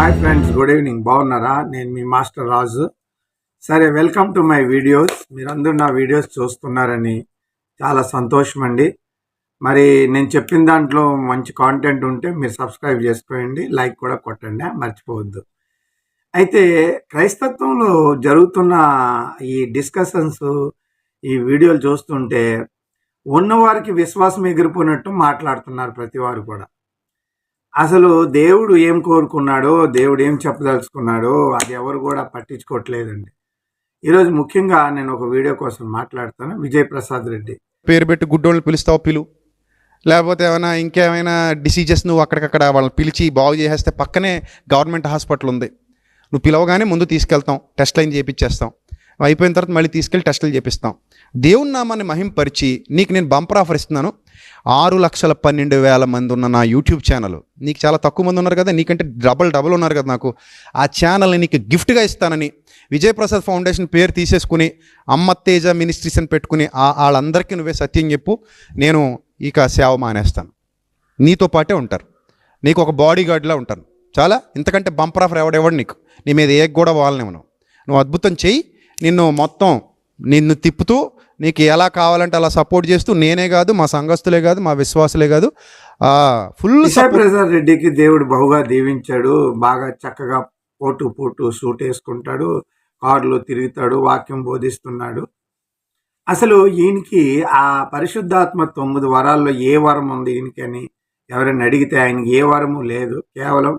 Hi friends good evening బాగున్నారా? నేను మీ master రాజు. సరే వెల్కమ్ టు మై వీడియోస్ మీరందరూ నా వీడియోస్ చూస్తున్నారని చాలా సంతోషం అండి. మరి నేను చెప్పిన దాంట్లో మంచి కాంటెంట్ ఉంటే మీరు సబ్స్క్రైబ్ చేసుకోండి లైక్ కూడా కొట్టండి మర్చిపోవద్దు. అయితే క్రైస్తత్వంలో జరుగుతున్న ఈ డిస్కషన్స్ ఈ వీడియోలు చూస్తుంటే ఉన్నవారికి విశ్వాసం ఎగిరిపోయినట్టు మాట్లాడుతున్నారు ప్రతి వారు కూడా. అసలు దేవుడు ఏం కోరుకున్నాడో దేవుడు ఏం చెప్పదలుచుకున్నాడో అది ఎవరు కూడా పట్టించుకోవట్లేదండి. ఈరోజు ముఖ్యంగా నేను ఒక వీడియో కోసం మాట్లాడతాను. విజయ్ ప్రసాద్ రెడ్డి. పేరు పెట్టి గుడ్డోళ్ళు పిలుస్తావు పిలు? లేకపోతే ఏమైనా ఇంకేమైనా డిసీజెస్ నువ్వు అక్కడికక్కడ వాళ్ళని పిలిచి బాగు చేసేస్తే పక్కనే గవర్నమెంట్ హాస్పిటల్ ఉంది. నువ్వు పిలవగానే ముందు తీసుకెళ్తాం టెస్ట్ లైన్ చేయించేస్తాం అయిపోయిన తర్వాత మళ్ళీ తీసుకెళ్ళి టెస్టులు చేపిస్తాం. దేవుని నామాన్ని మహింపరిచి నీకు నేను బంపర్ ఆఫర్ ఇస్తున్నాను. ఆరు లక్షల పన్నెండు వేల మంది ఉన్న నా యూట్యూబ్ ఛానల్. నీకు చాలా తక్కువ మంది ఉన్నారు కదా నీకంటే డబల్ డబల్ ఉన్నారు కదా నాకు. ఆ ఛానల్ని నీకు గిఫ్ట్గా ఇస్తానని విజయప్రసాద్ ఫౌండేషన్ పేరు తీసేసుకుని అమ్మ తేజ మినిస్ట్రీస్ అని పెట్టుకుని ఆ- వాళ్ళందరికీ నువ్వే సత్యం చెప్పు నేను ఇక సేవ మానేస్తాను. నీతో పాటే ఉంటారు. నీకు ఒక బాడీ గార్డ్లా ఉంటాను. చాలా? ఇంతకంటే బంపర్ ఆఫర్ ఎవడెవడు నీకు. నీ మీద ఏ కూడా వాళ్ళనివ్వను నువ్వు అద్భుతం చెయ్యి. నిన్ను మొత్తం నిన్ను తిప్పుతూ నీకు ఎలా కావాలంటే అలా సపోర్ట్ చేస్తూ నేనే కాదు మా సంఘస్థులే కాదు మా విశ్వాసులే కాదు. ఫుల్ ప్రసాద్ రెడ్డికి దేవుడు బహుగా దీవించాడు బాగా చక్కగా పోటు పోటు సూట్ వేసుకుంటాడు కారులో తిరుగుతాడు వాక్యం బోధిస్తున్నాడు. అసలు ఈయనకి ఆ పరిశుద్ధాత్మ తొమ్మిది వరాల్లో ఏ వరం ఉంది ఈయనకి అని ఎవరైనా అడిగితే ఆయనకి ఏ వరము లేదు. కేవలం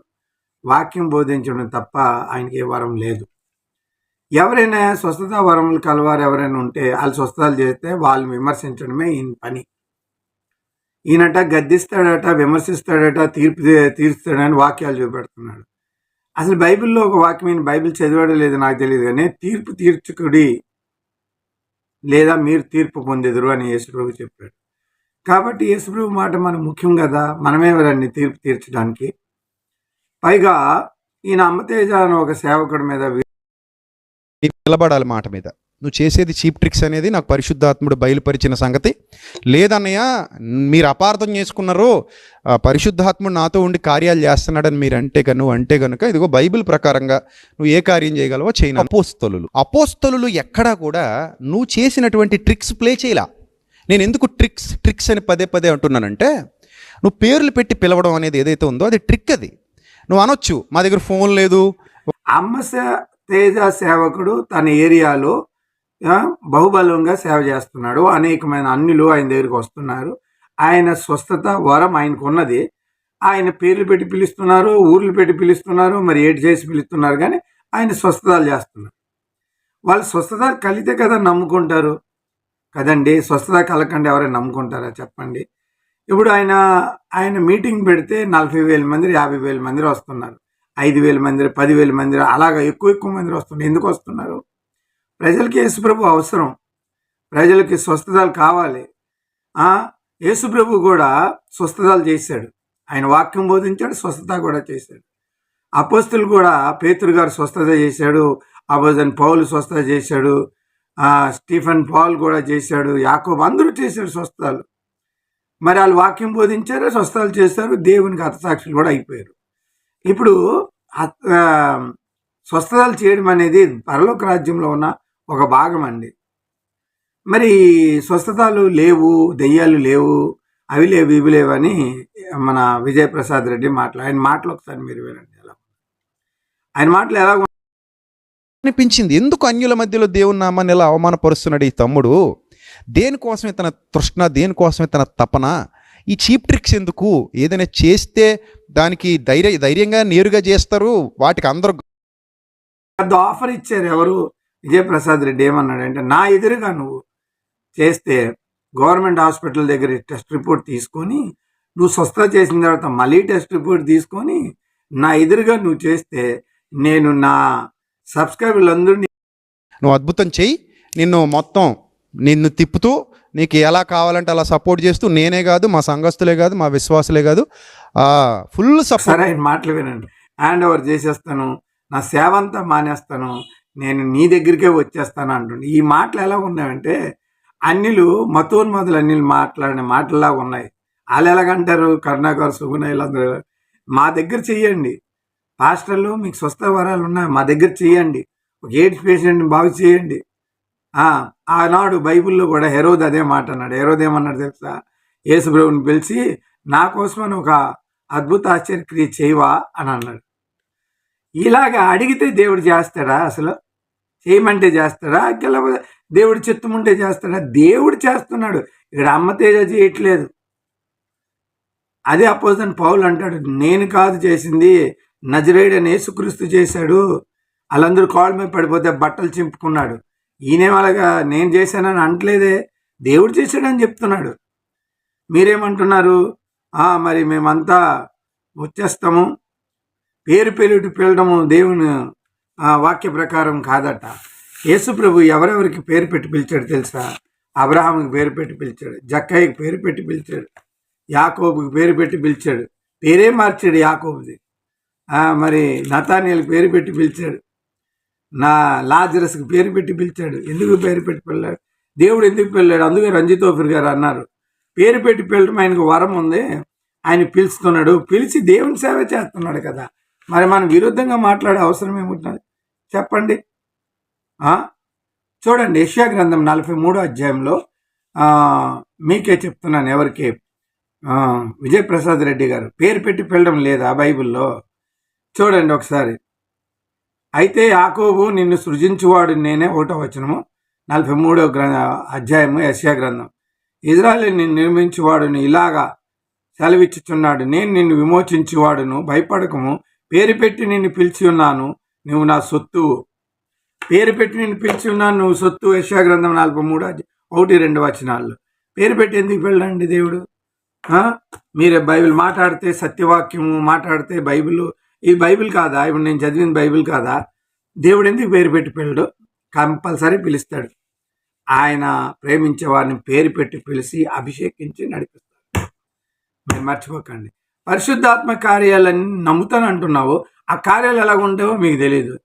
వాక్యం బోధించడం తప్ప ఆయనకి ఏ వరం లేదు. ఎవరైనా స్వస్థత వరములు కలవారు ఎవరైనా ఉంటే వాళ్ళు స్వస్థతలు చేస్తే వాళ్ళని విమర్శించడమే ఈయన పని. ఈయనట గద్దిస్తాడట విమర్శిస్తాడట తీర్పు తీరుస్తాడని వాక్యాలు చూపెడుతున్నాడు. అసలు బైబిల్లో ఒక వాక్యం ఈయన బైబిల్ చదివాడో లేదో నాకు తెలియదు కానీ తీర్పు తీర్చుకుడి లేదా మీరు తీర్పు పొందెదురు అని యేసుప్రభు చెప్పాడు. కాబట్టి యేసుప్రభు మాట మన ముఖ్యం కదా? మనమేవరండి తీర్పు తీర్చడానికి? పైగా ఈయన అమ్మతేజ అని ఒక సేవకుడి మీద నిలబడాలి మాట మీద. నువ్వు చేసేది చీప్ ట్రిక్స్ అనేది నాకు పరిశుద్ధాత్ముడు బయలుపరిచిన సంగతి. లేదన్నయ్య మీరు అపార్థం చేసుకున్నారు ఆ పరిశుద్ధాత్ముడు నాతో ఉండి కార్యాలు చేస్తున్నాడని మీరు అంటే కను అంటే కనుక ఇదిగో బైబిల్ ప్రకారంగా నువ్వు ఏ కార్యం చేయగలవో చేయను అపోస్తలు అపోస్తలు ఎక్కడా కూడా నువ్వు చేసినటువంటి ట్రిక్స్ ప్లే చేయలా. నేను ఎందుకు ట్రిక్స్ ట్రిక్స్ అని పదే పదే అంటున్నానంటే నువ్వు పేర్లు పెట్టి పిలవడం అనేది ఏదైతే ఉందో అది ట్రిక్ అది. నువ్వు అనొచ్చు మా దగ్గర ఫోన్ లేదు. అమ్మ తేజ సేవకుడు తన ఏరియాలో బహుబలంగా సేవ చేస్తున్నాడు. అనేకమైన అన్యులు ఆయన దగ్గరికి వస్తున్నారు. ఆయన స్వస్థత వరం ఆయనకు ఉన్నది ఆయన పేర్లు పెట్టి పిలుస్తున్నారు ఊర్లు పెట్టి పిలుస్తున్నారు మరి ఏటి చేసి పిలుస్తున్నారు కానీ ఆయన స్వస్థతలు చేస్తున్నారు. వాళ్ళు స్వస్థత కలితే కదా నమ్ముకుంటారు. కదండి స్వస్థత కలకండి ఎవరైనా నమ్ముకుంటారా చెప్పండి. ఇప్పుడు ఆయన ఆయన మీటింగ్ పెడితే నలభై వేల మంది యాభై వేల మంది వస్తున్నారు. ఐదు వేల మంది పదివేల మంది అలాగా ఎక్కువ ఎక్కువ మంది వస్తున్నారు ఎందుకు వస్తున్నారు? ప్రజలకి యేసుప్రభు అవసరం. ప్రజలకి స్వస్థతలు కావాలి. యేసుప్రభు కూడా స్వస్థతలు చేశాడు. ఆయన వాక్యం బోధించాడు స్వస్థత కూడా చేశాడు. అపోస్తులు కూడా పేతురు గారు స్వస్థత చేశాడు అబోజన్ పౌలు స్వస్థత చేశాడు స్టీఫెన్ పాల్ కూడా చేశాడు యాకోబ్ అందరూ చేశారు స్వస్థతలు. మరి వాళ్ళు వాక్యం బోధించారు స్వస్థతలు చేశారు? దేవునికి అర్థసాక్షులు కూడా అయిపోయారు. ఇప్పుడు స్వస్థతలు చేయడం అనేది పరలోక రాజ్యంలో ఉన్న ఒక భాగం అండి. మరి స్వస్థతలు లేవు దెయ్యాలు లేవు అవి లేవు ఇవి లేవు అని మన విజయప్రసాద్ రెడ్డి మాటలు ఆయన మాటలు ఒకసారి మీరు వినండి. ఎలా ఆయన మాటలు ఎలా అనిపించింది. ఎందుకు అన్యుల మధ్యలో దేవుని నామాన్ని ఇలా అవమానపరుస్తున్నాడు ఈ తమ్ముడు? దేనికోసమే తన తృష్ణ దేనికోసమే తన తపన? ఈ చీప్ ట్రిక్స్ ఎందుకు? ఏదైనా చేస్తే దానికి ధైర్య ధైర్యంగా నేరుగా చేస్తారు? వాటికి అందరూ పెద్ద ఆఫర్ ఇచ్చారు ఎవరు? విజయప్రసాద్ రెడ్డి ఏమన్నాడంటే నా ఎదురుగా నువ్వు చేస్తే గవర్నమెంట్ హాస్పిటల్ దగ్గర టెస్ట్ రిపోర్ట్ తీసుకొని నువ్వు స్వస్థత చేసిన తర్వాత మళ్ళీ టెస్ట్ రిపోర్ట్ తీసుకొని నా ఎదురుగా నువ్వు చేస్తే నేను నా సబ్స్క్రైబర్లందరినీ నువ్వు అద్భుతం చెయ్యి. నిన్ను మొత్తం నిన్ను తిప్పుతూ నీకు ఎలా కావాలంటే అలా సపోర్ట్ చేస్తూ నేనే కాదు మా సంఘస్థులే కాదు మా విశ్వాసులే కాదు. ఫుల్ సపోర్ట్ ఆయన మాటలు వినండి. హ్యాండ్ ఓవర్ చేసేస్తాను నా సేవ అంతా మానేస్తాను నేను నీ దగ్గరికే వచ్చేస్తాను అంటుండే. ఈ మాటలు ఎలా ఉన్నాయంటే అన్నిలు మతోన్మతులు అన్నిలు మాట్లాడిన మాటల్లా ఉన్నాయి. వాళ్ళు ఎలాగంటారు? కరుణాకర్ సుగుణ వీళ్ళందరూ. మా దగ్గర చెయ్యండి. హాస్టల్లో మీకు స్వస్థ వరాలు ఉన్నాయి. మా దగ్గర చేయండి ఒక ఎయిడ్స్ పేషెంట్ని బాగు చేయండి. ఆనాడు బైబిల్లో కూడా హెరోద్ అదే మాట అన్నాడు. హెరోద్ ఏమన్నాడు తెలుసా? యేసుప్రభుని పిలిచి నా కోసమని ఒక అద్భుత ఆశ్చర్యక్రియ చేయవా? అని అన్నాడు. ఇలాగ అడిగితే దేవుడు చేస్తాడా అసలు? చేయమంటే చేస్తాడా? లేకపోతే దేవుడు చిత్తం ఉంటే చేస్తాడా? దేవుడు చేస్తున్నాడు. ఇక్కడ అమ్మతేజ చేయట్లేదు. అదే అపోజన్ పౌలు అంటాడు నేను కాదు చేసింది నజరేడని యేసుక్రీస్తు చేశాడు. వాళ్ళందరూ కాళ్ళ మీద పడిపోతే బట్టలు చింపుకున్నాడు. ఈయనేం అలాగా నేను చేశానని అంటలేదే దేవుడు చేశాడని చెప్తున్నాడు. మీరేమంటున్నారు? "ఆ, మరి మేమంతా వచ్చేస్తాము. పేరు పేరుటి పిలడము దేవుని వాక్య ప్రకారం కాదట. యేసుప్రభు ఎవరెవరికి పేరు పెట్టి పిలిచాడు తెలుసా? అబ్రహాంకి పేరు పెట్టి పిలిచాడు జక్కయ్యకి పేరు పెట్టి పిలిచాడు యాకోబుకి పేరు పెట్టి పిలిచాడు పేరే మార్చాడు యాకోబుది. మరి నతానియల్ పేరు పెట్టి పిలిచాడు. నా లాజరస్కి పేరు పెట్టి పిలిచాడు. ఎందుకు పేరు పెట్టి పిల్లాడు దేవుడు ఎందుకు పిల్లాడు అందుకే రంజితోఫిర్ గారు అన్నారు. పేరు పెట్టి పిల్లడం ఆయనకు వరం ఉంది. ఆయన పిలుస్తున్నాడు. పిలిచి దేవుని సేవ చేస్తున్నాడు కదా. మరి మనం విరుద్ధంగా మాట్లాడే అవసరం ఏముంటుంది? చెప్పండి. చూడండి యష్యా గ్రంథం నలభై మూడో అధ్యాయంలో మీకే చెప్తున్నాను ఎవరికి? విజయప్రసాద్ రెడ్డి గారు. పేరు పెట్టి పిల్లడం లేదా బైబిల్లో? చూడండి ఒకసారి. అయితే యాకోబు నిన్ను సృజించువాడు నేనే ఒకటో వచనము నలభై మూడో గ్రంథ అధ్యాయము యశ్యా గ్రంథం. ఇజ్రాయల్ నిన్ను నిర్మించువాడును ఇలాగా సెలవిచ్చుచున్నాడు. నేను నిన్ను విమోచించువాడును భయపడకము. పేరు పెట్టి నిన్ను పిలిచి ఉన్నాను నువ్వు నా సొత్తు పేరు పెట్టి నిన్ను పిలిచి ఉన్నాను నువ్వు సొత్తు యశ్యా గ్రంథం నలభై మూడు ఒకటి రెండు వచనాలు. పేరు పెట్టి ఎందుకు వెళ్ళండి దేవుడు? మీరు మీరే బైబిల్ మాట్లాడితే సత్యవాక్యము మాట్లాడితే బైబిల్ ఇది బైబిల్ కాదా? ఇప్పుడు నేను చదివిన బైబిల్ కాదా? దేవుడు ఎందుకు పేరు పెట్టి పిల్లడు కంపల్సరీ పిలుస్తాడు. ఆయన ప్రేమించే వారిని పేరు పెట్టి పిలిచి అభిషేకించి నడిపిస్తాడు. మీరు మర్చిపోకండి. పరిశుద్ధాత్మ కార్యాలన్నీ నమ్ముతాను అంటున్నావు. ఆ కార్యాలు ఎలా ఉంటావో మీకు తెలియదు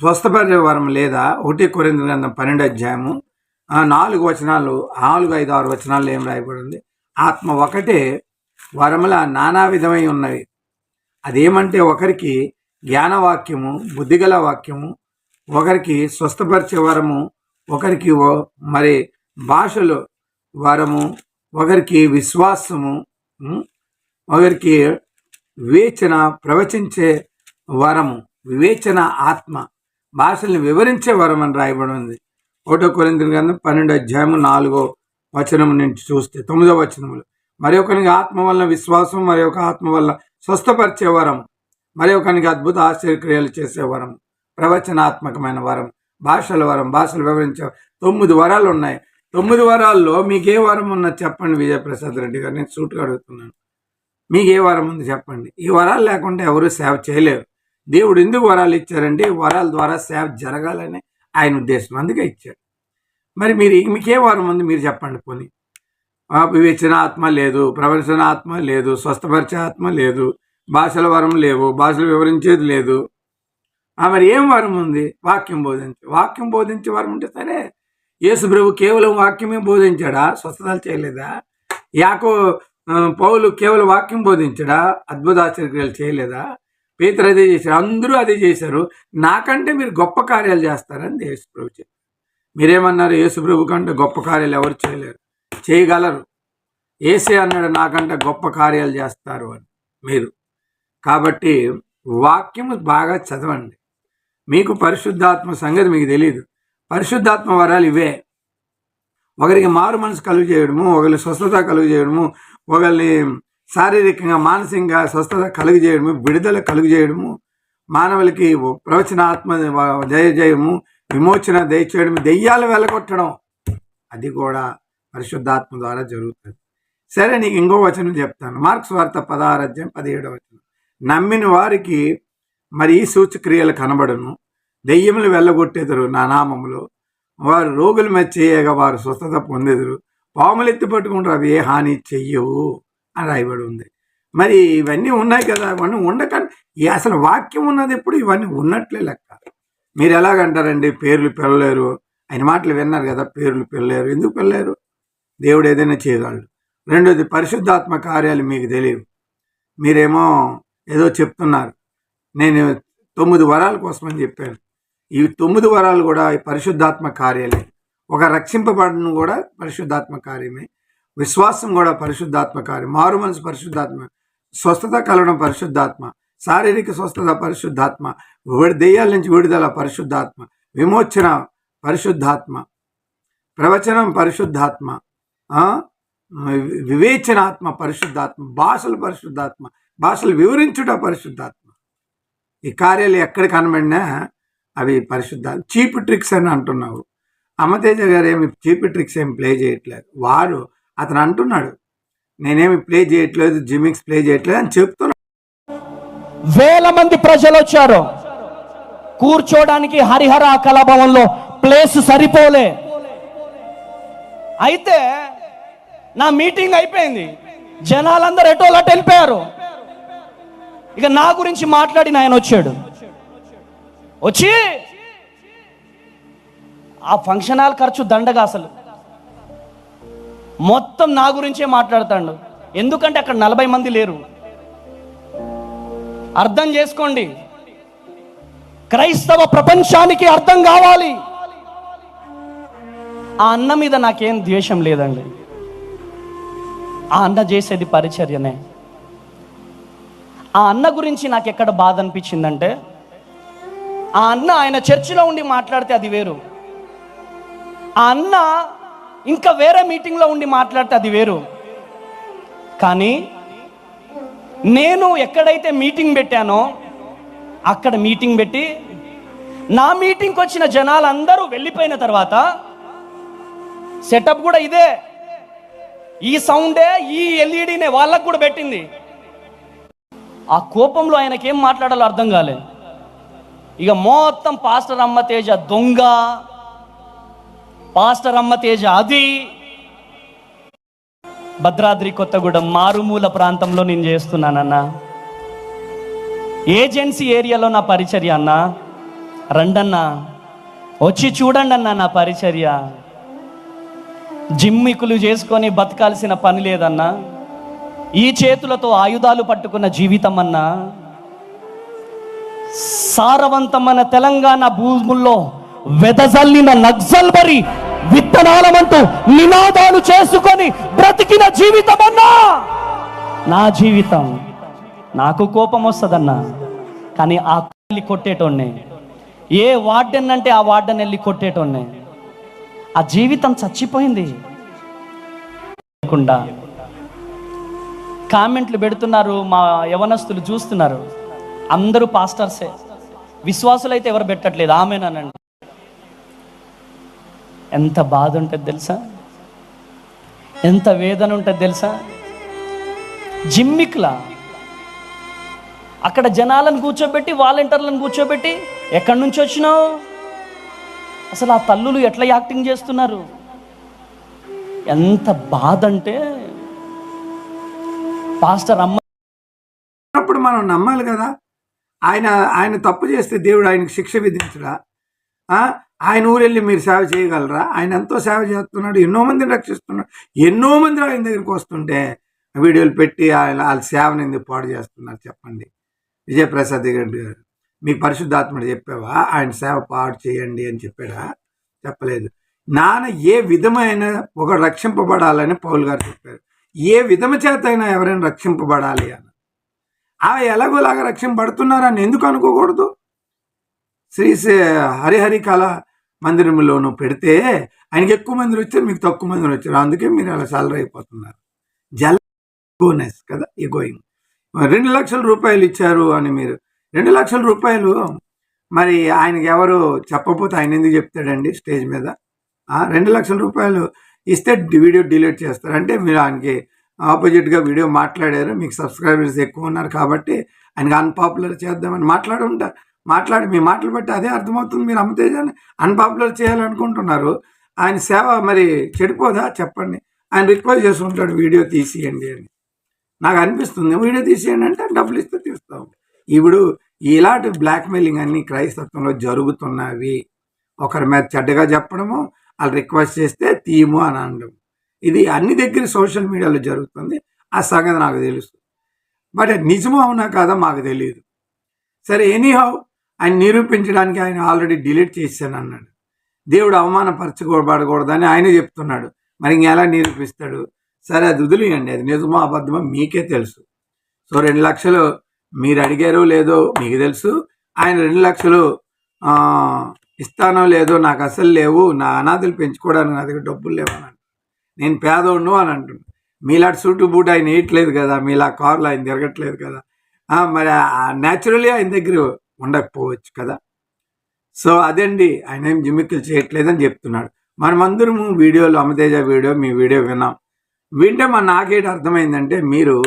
స్వస్థపరిచే వరం లేదా? ఒకటి కొరింది గ్రంథం పన్నెండు అధ్యాయము. ఆ నాలుగు వచనాలు నాలుగు ఐదు ఆరు వచనాలు ఏం రాయబడింది? ఆత్మ ఒకటే వరముల నానా విధమై ఉన్నవి. అదేమంటే ఒకరికి జ్ఞానవాక్యము బుద్ధిగల వాక్యము ఒకరికి స్వస్థపరిచే వరము ఒకరికి ఓ- మరి భాషలు వరము ఒకరికి విశ్వాసము ఒకరికి వివేచన ప్రవచించే వరము వివేచన ఆత్మ భాషల్ని వివరించే వరం అని రాయబడి ఉంది. ఒకటో కొరింథీయుల గ్రంథం పన్నెండు అధ్యాయము నాలుగో వచనం నుంచి చూస్తే తొమ్మిదో వచనములు. మరి ఒకరికి ఆత్మ వల్ల విశ్వాసం మరి ఒక ఆత్మ వల్ల స్వస్థపరిచే వరం మరి ఒకరికి అద్భుత ఆశ్చర్యక్రియలు చేసే వరం ప్రవచనాత్మకమైన వరం భాషల వరం భాషలు వివరించే తొమ్మిది వరాలు ఉన్నాయి. తొమ్మిది వరాల్లో మీకు ఏ వరం ఉన్నది చెప్పండి విజయప్రసాద్ రెడ్డి గారు. నేను సూట్గా అడుగుతున్నాను. మీకు ఏ వరం ఉంది చెప్పండి. ఈ వరాలు లేకుండా ఎవరు సేవ చేయలేరు. దేవుడు ఎందుకు వరాలు ఇచ్చారంటే ఈ వరాల ద్వారా సేవ జరగాలని ఆయన ఉద్దేశం. అందుకే ఇచ్చాడు. మరి మీరు మీకు ఏ వరం ఉంది మీరు చెప్పండి పోనీ. వివేచన ఆత్మ లేదు ప్రవచన ఆత్మ లేదు స్వస్థపరిచే ఆత్మ లేదు భాషల వరం లేవు భాషలు వివరించేది లేదు. ఆ, మరి ఏం వరం ఉంది? వాక్యం బోధించు. వాక్యం బోధించే వరం ఉంటే సరే యేసు ప్రభు కేవలం వాక్యమే బోధించాడా? స్వస్థతలు చేయలేదా? యాకో పౌలు కేవలం వాక్యం బోధించాడా? అద్భుత చేయలేదా? పేతురు అదే చేశారు. అందరూ అదే చేశారు. నాకంటే మీరు గొప్ప కార్యాలు చేస్తారని యేసు ప్రభు చెప్పారు. మీరేమన్నారు? యేసు ప్రభు కంటే గొప్ప కార్యాలు ఎవరు చేయలేరు? చేయగలరు. ఏసే అన్నాడు నాకంటే గొప్ప కార్యాలు చేస్తారు అని. మీరు. కాబట్టి వాక్యము బాగా చదవండి. మీకు పరిశుద్ధాత్మ సంగతి మీకు తెలియదు పరిశుద్ధాత్మ వరాలు ఇవే. ఒకరికి మారు మనసు కలుగు చేయడము ఒకరి స్వస్థత కలుగు చేయడము ఒకరిని శారీరకంగా మానసికంగా స్వస్థత కలుగు చేయడము విడుదల కలుగు చేయడము మానవులకి ప్రవచనాత్మ జయ జయము విమోచన దయచేయడం దెయ్యాలు వెళ్ళగొట్టడం అది కూడా పరిశుద్ధాత్మ ద్వారా జరుగుతుంది. సరే నీకు ఇంకో వచనం చెప్తాను. మార్క్స్ వార్త పదహారు పదిహేడవ వచనం. నమ్మిన వారికి మరి ఈ సూచక్రియలు కనబడును. దెయ్యములు వెళ్ళగొట్టేదరు నా నామములో. వారు రోగుల మీద చేయగా వారు స్వస్థత పొందెదరు. పాములు ఎత్తి పట్టుకుంటారు అవి ఏ హాని చెయ్యవు అని రాయబడి ఉంది. మరి ఇవన్నీ ఉన్నాయి కదా ఇవన్నీ ఉండకండి అసలు వాక్యం ఉన్నది ఎప్పుడు ఇవన్నీ ఉన్నట్లే లెక్క. మీరు ఎలాగంటారండి? పేర్లు పిల్లలేరు ఆయన మాటలు విన్నారు కదా పేర్లు పిల్లలేరు ఎందుకు పిల్లలేరు దేవుడు ఏదైనా చేయగలడు. రెండోది పరిశుద్ధాత్మ కార్యాలు మీకు తెలియవు. మీరేమో ఏదో చెప్తున్నారు. నేను తొమ్మిది వరాల కోసమని చెప్పాను. ఈ తొమ్మిది వరాలు కూడా ఈ పరిశుద్ధాత్మ కార్యాలే. ఒక రక్షింపబడడం కూడా పరిశుద్ధాత్మ కార్యమే. విశ్వాసం కూడా పరిశుద్ధాత్మ కార్యం. మారు మనసు పరిశుద్ధాత్మ. స్వస్థత కలవడం పరిశుద్ధాత్మ. శారీరక స్వస్థత పరిశుద్ధాత్మ. దెయ్యాల నుంచి విడుదల పరిశుద్ధాత్మ. విమోచన పరిశుద్ధాత్మ. ప్రవచనం పరిశుద్ధాత్మ. వివేచనాత్మ పరిశుద్ధాత్మ భాషలు పరిశుద్ధాత్మ భాషలు వివరించుట పరిశుద్ధాత్మ. ఈ కార్యాలు ఎక్కడ కనబడినా అవి పరిశుద్ధ చీప్ ట్రిక్స్ అని అంటున్నావు. అమతేజ గారు ఏమి చీప్ ట్రిక్స్ ఏమి ప్లే చేయట్లేదు. వారు అతను అంటున్నాడు నేనేమి ప్లే చేయట్లేదు జిమిక్స్ ప్లే చేయట్లేదు అని చెప్తున్నాడు వేల మంది ప్రజలు వచ్చారు. కూర్చోడానికి హరిహర కళాభవన్లో ప్లేస్ సరిపోలే. అయితే నా మీటింగ్ అయిపోయింది. జనాలందరూ ఎటోలు వెళ్ళిపోయారు. ఇక నా గురించి మాట్లాడిన ఆయన వచ్చాడు. వచ్చి ఆ ఫంక్షన్ హాల్ ఖర్చు దండగా అసలు. మొత్తం నా గురించే మాట్లాడతాడు. ఎందుకంటే అక్కడ నలభై మంది లేరు. అర్థం చేసుకోండి. క్రైస్తవ ప్రపంచానికి అర్థం కావాలి. ఆ అన్న మీద నాకేం ద్వేషం లేదండి. ఆ అన్న చేసేది పరిచర్యనే. ఆ అన్న గురించి నాకు ఎక్కడ బాధ అనిపించిందంటే ఆ అన్న ఆయన చర్చిలో ఉండి మాట్లాడితే అది వేరు. ఆ అన్న ఇంకా వేరే మీటింగ్లో ఉండి మాట్లాడితే అది వేరు. కానీ నేను ఎక్కడైతే మీటింగ్ పెట్టానో అక్కడ మీటింగ్ పెట్టి నా మీటింగ్కి వచ్చిన జనాలందరూ వెళ్ళిపోయిన తర్వాత సెటప్ కూడా ఇదే. ఈ సౌండే ఈ ఎల్ఈడినే వాళ్ళకు కూడా పెట్టింది. ఆ కోపంలో ఆయనకి ఏం మాట్లాడాలో అర్థం కాలే ఇక మొత్తం పాస్టర్ అమ్మ తేజ దొంగ పాస్టర్ అమ్మ తేజ అది భద్రాద్రి కొత్తగూడెం మారుమూల ప్రాంతంలో నేను చేస్తున్నానన్నా. ఏజెన్సీ ఏరియాలో నా పరిచర్య అన్నా. రండన్నా. వచ్చి చూడండి అన్నా నా పరిచర్య. జిమ్మికులు చేసుకొని బతకాల్సిన పని లేదన్నా ఈ చేతులతో ఆయుధాలు పట్టుకున్న జీవితం అన్నా సారవంతమైన తెలంగాణ భూముల్లో వెదజల్లిన నక్సల్బరి విత్తనాలమంటూ నినాదాలు చేసుకొని బ్రతికిన జీవితం అన్నా నా జీవితం నాకు కోపం వస్తుందన్నా కానీ ఆ వెళ్ళి కొట్టేటోన్నే ఏ వార్డెన్ అంటే ఆ వార్డెన్ వెళ్ళి కొట్టేటోన్నే ఆ జీవితం చచ్చిపోయింది. లేకుండా కామెంట్లు పెడుతున్నారు మా యవనస్తులు చూస్తున్నారు. అందరూ పాస్టర్సే. విశ్వాసులైతే ఎవరు పెట్టట్లేదు. ఆమెనానండి. ఎంత బాధ ఉంటుంది తెలుసా? ఎంత వేదన ఉంటుంది తెలుసా? జిమ్మిక్లా. అక్కడ జనాలను కూర్చోబెట్టి వాలంటీర్లను కూర్చోబెట్టి ఎక్కడి నుంచి వచ్చినావు? అసలు ఆ తల్లులు ఎట్లా యాక్టింగ్ చేస్తున్నారు? ఎంత బాధ అంటే పాస్టర్ అమ్మ అప్పుడు మనం నమ్మాలి కదా. ఆయన ఆయన తప్పు చేస్తే దేవుడు ఆయనకు శిక్ష విధించడా? ఆయన ఊరెళ్ళి మీరు సేవ చేయగలరా? ఆయన ఎంతో సేవ చేస్తున్నాడు ఎన్నో మందిని రక్షిస్తున్నాడు. ఎన్నో మంది ఆయన దగ్గరికి వస్తుంటే వీడియోలు పెట్టి ఆయన వాళ్ళ సేవను ఎందుకు పాడు చేస్తున్నారు చెప్పండి. విజయప్రసాద్ రెడ్డి గారు. మీకు పరిశుద్ధాత్ముడు చెప్పావా? ఆయన సేవ పాడు చేయండి అని చెప్పాడా? చెప్పలేదు. నాన్న ఏ విధమైన ఒక రక్షింపబడాలని పౌల్ గారు చెప్పారు. ఏ విధము చేత అయినా ఎవరైనా రక్షింపబడాలి అని ఆ ఎలాగోలాగా రక్షింపబడుతున్నారని ఎందుకు అనుకోకూడదు? శ్రీ శ్రీ హరిహరి కళ మందిరంలోనూ పెడితే ఆయనకి ఎక్కువ మంది వచ్చారు మీకు తక్కువ మంది వచ్చారు. అందుకే మీరు అలా సాలరీ అయిపోతున్నారు. జల్ గోనెస్ కదా? ఈ గోయింగ్ రెండు లక్షల రూపాయలు ఇచ్చారు అని మీరు రెండు లక్షల రూపాయలు. మరి ఆయనకి ఎవరు చెప్పకపోతే ఆయన ఎందుకు చెప్తాడండి స్టేజ్ మీద? రెండు లక్షల రూపాయలు ఇస్తే వీడియో డిలీట్ చేస్తారు. అంటే మీరు ఆయనకి ఆపోజిట్గా వీడియో మాట్లాడారు మీకు సబ్స్క్రైబర్స్ ఎక్కువ ఉన్నారు కాబట్టి ఆయనకి అన్పాపులర్ చేద్దామని మాట్లాడి ఉంటారు మాట్లాడి మీ మాటలు బట్టి అదే అర్థమవుతుంది. మీరు అమ్మతేజాన్ని అన్పాపులర్ చేయాలనుకుంటున్నారు. ఆయన సేవ మరి చెడిపోదా? చెప్పండి. ఆయన రిక్వెస్ట్ చేసుకుంటాడు వీడియో తీసియండి అని. నాకు అనిపిస్తుంది. వీడియో తీసేయండి అంటే డబ్బులు ఇస్తే తీస్తాము ఇప్పుడు ఇలాంటి బ్లాక్మెయిలింగ్ అన్ని క్రైస్తత్వంలో జరుగుతున్నవి. ఒకరి మీద చెడ్డగా చెప్పడము వాళ్ళు రిక్వెస్ట్ చేస్తే తీము అని అనడం. ఇది అన్ని దగ్గర సోషల్ మీడియాలో జరుగుతుంది. ఆ సంగతి నాకు తెలుసు. బట్ అది నిజమో అవునా కాదా మాకు తెలియదు. సరే ఎనీహౌ ఆయన నిరూపించడానికి ఆయన ఆల్రెడీ డిలీట్ చేశాను అన్నాడు. దేవుడు అవమానపరచకూడబడకూడదని ఆయనే చెప్తున్నాడు. మరి ఇంకెలా నిరూపిస్తాడు? సరే అది వదిలేయండి. అది నిజమో అబద్ధమో మీకే తెలుసు. సో రెండు లక్షలు మీరు అడిగారో లేదో మీకు తెలుసు. ఆయన రెండు లక్షలు ఇస్తానో లేదో నాకు అసలు లేవు. నా అనాథలు పెంచుకోవడానికి నా దగ్గర డబ్బులు లేవు అని అంటున్నాడు. నేను పేదోడును అని అంటున్నాను మీలాంటి సూటు బూట్ ఆయన వేయట్లేదు కదా మీలా కార్లు ఆయన తిరగట్లేదు కదా. ఆ, మరి న్యాచురల్లీ ఆయన దగ్గర ఉండకపోవచ్చు కదా. సో అదండి. ఆయన ఏం జిమ్మిక్కులు చేయట్లేదని చెప్తున్నాడు. మనమందరము వీడియోలు అమతేజ వీడియో మీ వీడియో విన్నాం. వింటే మన నాకేటి అర్థమైందంటే మీరు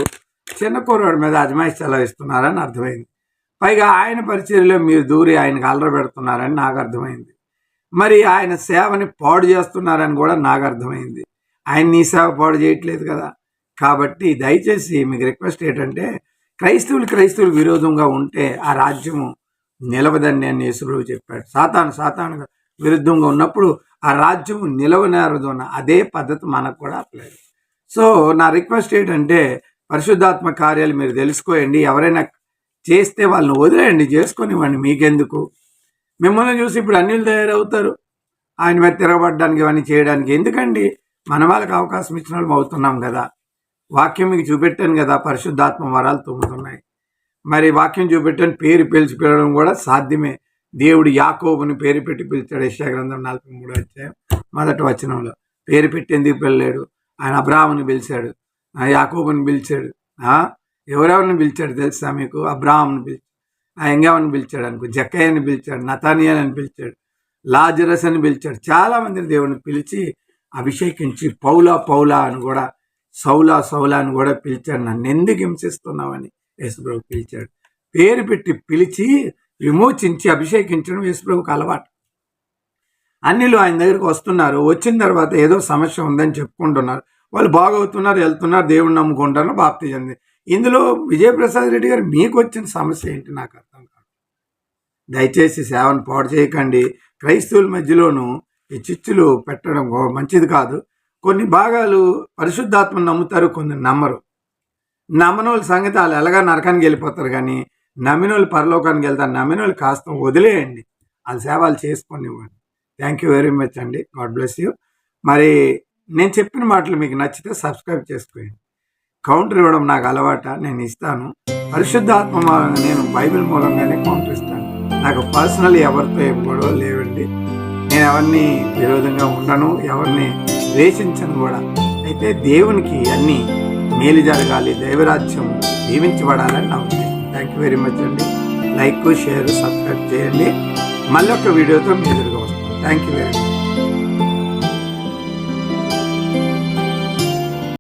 చిన్న కుర్రాడి మీద అజమాయిషి చలాయిస్తున్నారని అర్థమైంది. పైగా ఆయన పరిచర్లో మీరు దూరి ఆయనకు అల్లర పెడుతున్నారని నాకు అర్థమైంది. మరి ఆయన సేవని పాడు చేస్తున్నారని కూడా నాకు అర్థమైంది. ఆయన నీ సేవ పాడు చేయట్లేదు కదా. కాబట్టి దయచేసి మీకు రిక్వెస్ట్ ఏంటంటే క్రైస్తవులు క్రైస్తవులు విరోధంగా ఉంటే ఆ రాజ్యము నిలవదని అని యేసుప్రభు చెప్పాడు. సాతాను సాతాను విరుద్ధంగా ఉన్నప్పుడు ఆ రాజ్యము నిలవనేరదు అన్న అదే పద్ధతి మనకు కూడా అప్లై సో నా రిక్వెస్ట్ ఏంటంటే పరిశుద్ధాత్మ కార్యాలు మీరు తెలుసుకోండి ఎవరైనా చేస్తే వాళ్ళని వదిలేయండి. చేసుకునివ్వండి. మీకెందుకు? మిమ్మల్ని చూసి ఇప్పుడు అన్నిలు తయారవుతారు. ఆయన మీద తిరగబడడానికి ఇవన్నీ చేయడానికి ఎందుకండి? మన వాళ్ళకి అవకాశం ఇచ్చిన వాళ్ళు అవుతున్నాం కదా. వాక్యం మీకు చూపెట్టాను కదా. పరిశుద్ధాత్మ వరాలు తుమ్ముతున్నాయి మరి వాక్యం చూపెట్టాను. పేరు పిలిచి పిలవడం కూడా సాధ్యమే. దేవుడు యాకోబుని పేరు పెట్టి పిలిచాడు. యశాగ్రంథం నలభై మూడు వచ్చాయి మొదటి వచనంలో. పేరు పెట్టి ఎందుకు పిల్లలేడు ఆయన అబ్రాహ్మని పిలిచాడు. ఆ యాకోబుని పిలిచాడు. ఎవరెవరిని పిలిచాడు తెలుసా మీకు? అబ్రాహంని పిలిచాడు. ఆ ఎంగవని పిలిచాడు అనుకో జక్కయ్యని పిలిచాడు నతానియల్ అని పిలిచాడు లాజరస్ అని పిలిచాడు. చాలామందిని దేవుని పిలిచి అభిషేకించి పౌలా పౌలా అని కూడా సౌలా సౌలా అని కూడా పిలిచాడు. నన్ను ఎందుకు హింసిస్తున్నావని యేసుప్రభు పిలిచాడు. పేరు పెట్టి పిలిచి విమోచించి అభిషేకించడం యేసుప్రభుకి అలవాటు. అన్నిలు ఆయన దగ్గరికి వస్తున్నారు. వచ్చిన తర్వాత ఏదో సమస్య ఉందని చెప్పుకుంటున్నారు. వాళ్ళు బాగవుతున్నారు వెళ్తున్నారు దేవుడిని నమ్ముకుంటారు బాప్తి చెంది ఇందులో విజయప్రసాద్ రెడ్డి గారు మీకు వచ్చిన సమస్య ఏంటి నాకు అర్థం కాదు. దయచేసి సేవను పాడు చేయకండి. క్రైస్తవుల మధ్యలోనూ ఈ చిచ్చులు పెట్టడం మంచిది కాదు. కొన్ని భాగాలు పరిశుద్ధాత్మను నమ్ముతారు కొన్ని నమ్మరు. నమ్మనోళ్ళ సంగతి వాళ్ళు ఎలాగా నరకానికి వెళ్ళిపోతారు కానీ నమ్మినోళ్ళు పరలోకానికి వెళ్తారు నమ్మినోళ్ళు కాస్త వదిలేయండి. వాళ్ళ సేవలు చేసుకొని ఇవ్వండి థ్యాంక్ యూ వెరీ మచ్ అండి. గాడ్ బ్లెస్ యూ మరి నేను చెప్పిన మాటలు మీకు నచ్చితే సబ్స్క్రైబ్ చేసుకోండి. కౌంటర్ ఇవ్వడం నాకు అలవాట నేను ఇస్తాను. పరిశుద్ధాత్మ మూలంగా నేను బైబిల్ మూలంగానే కౌంటర్ ఇస్తాను. నాకు పర్సనల్ ఎవరితో ఏం గొడవ లేవండి. నేను ఎవరిని విరోధంగా ఉండను ఎవరిని ద్వేషించను కూడా. అయితే దేవునికి అన్నీ మేలు జరగాలి దైవరాజ్యం దీవించబడాలని నా ఉద్దేశం. థ్యాంక్ యూ వెరీ మచ్ అండి. లైక్ షేర్ సబ్స్క్రైబ్ చేయండి. మళ్ళీ ఒక వీడియోతో మీ ఎదురుగా వస్తాను. Thank you very much